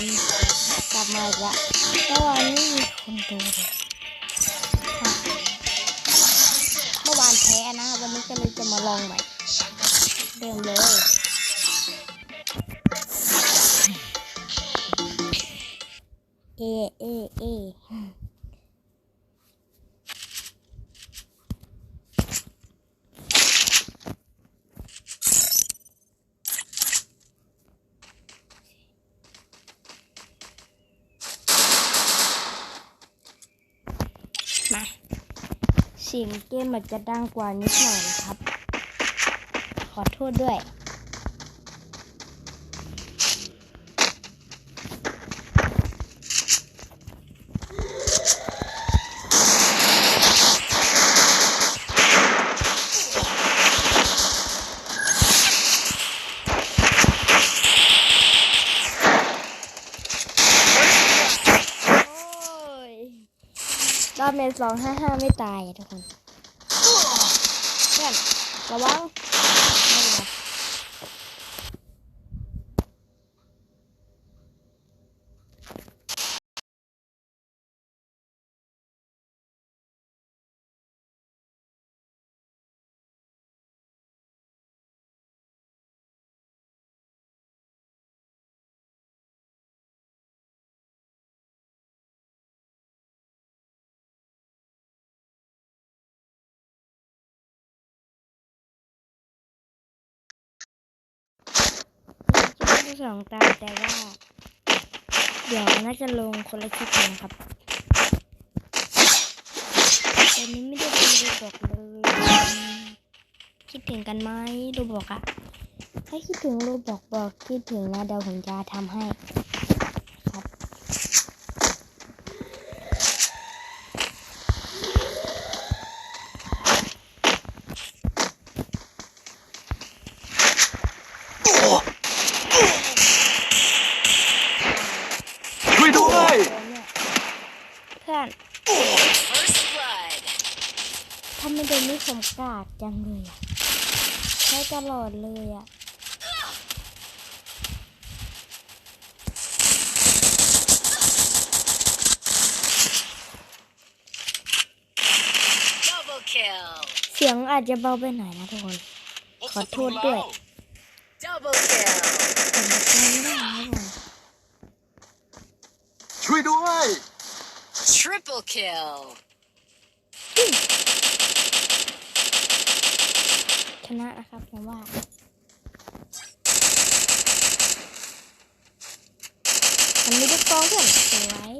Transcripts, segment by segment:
คนกลับมาอีกแล้วเมื่อวานไม่มีคนดูเลยเมื่อวานแพ้นะ วันนี้ก็เลยจะมาลองใหม่ เดิมเลย เอเอ เอ มา เสียงเกมอาจจะดังกว่านิดหน่อยนะครับ ขอโทษด้วย โอ้ย ดาเมนสองห้าห้าไม่ตายทุกคนเพื่อนระวัง คลิปที่สองตาแต่ว่า เดี๋ยวน่าจะลงคนละคลิปนนะครับตอนนี้ไม่ได้ดูดูบอกเลยคิดถึงกันไหมดูบอกอะถ้าคิดถึงรูบอกบอกคิดถึงนะเดี๋ยวผมจะทำให้ครับ ช่วยด้วย เพื่อน First blood. ทำไมเดิ นไม่สมกาดจังเลยอะใช้ตลอดเลยอะ Double kill. เสียงอาจจะเบาไปหน่อยนะทุกคน ขอโทษด้วย Double kill. ผมจะทำไม่ได้นะทุกคนช่วยด้วย Triple kill. ชนะนะครับผมว่ามันมีลูกกองเพื่อนสวย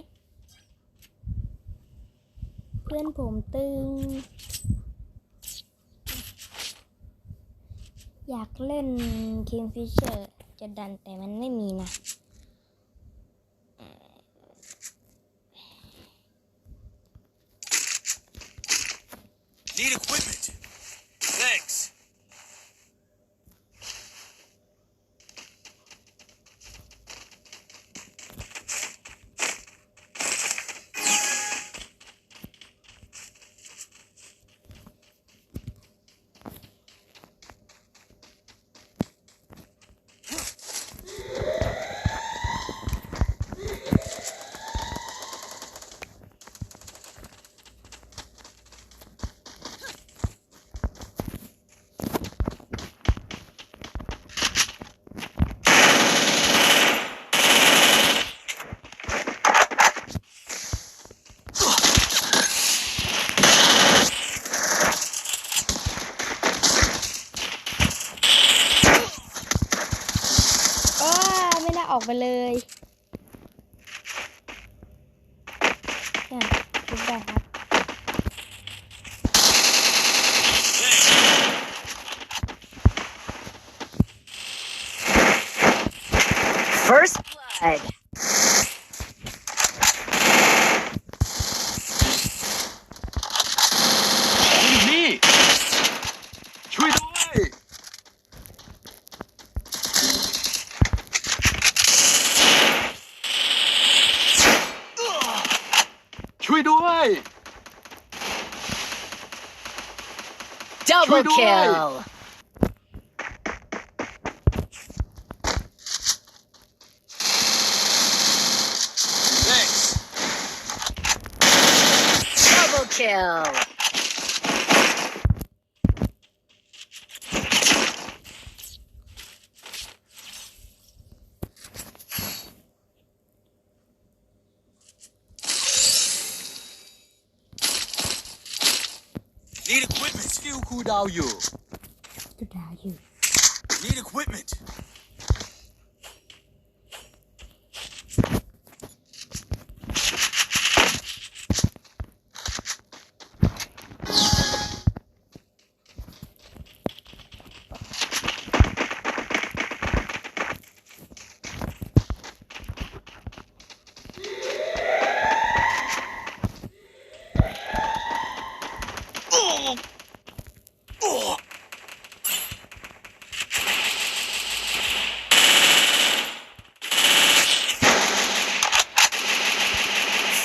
เพื่อนผมตึง อยากเล่น Kingfisher จะดันแต่มันไม่มีนะ Need equipment Thanks อ้าไม่น่า ออกไปเลยเพื่อนคิดได้ครับ First blood. Double kill. Double kill. you, Kudao Yu. Kudao Yu. Need equipment.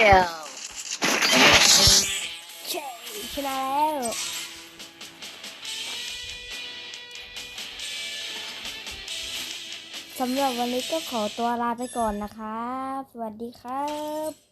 Double kill. เช่ชนะแล้วสำหรับวันนี้ก็ขอตัวลาไปก่อนนะครับ สวัสดีครับ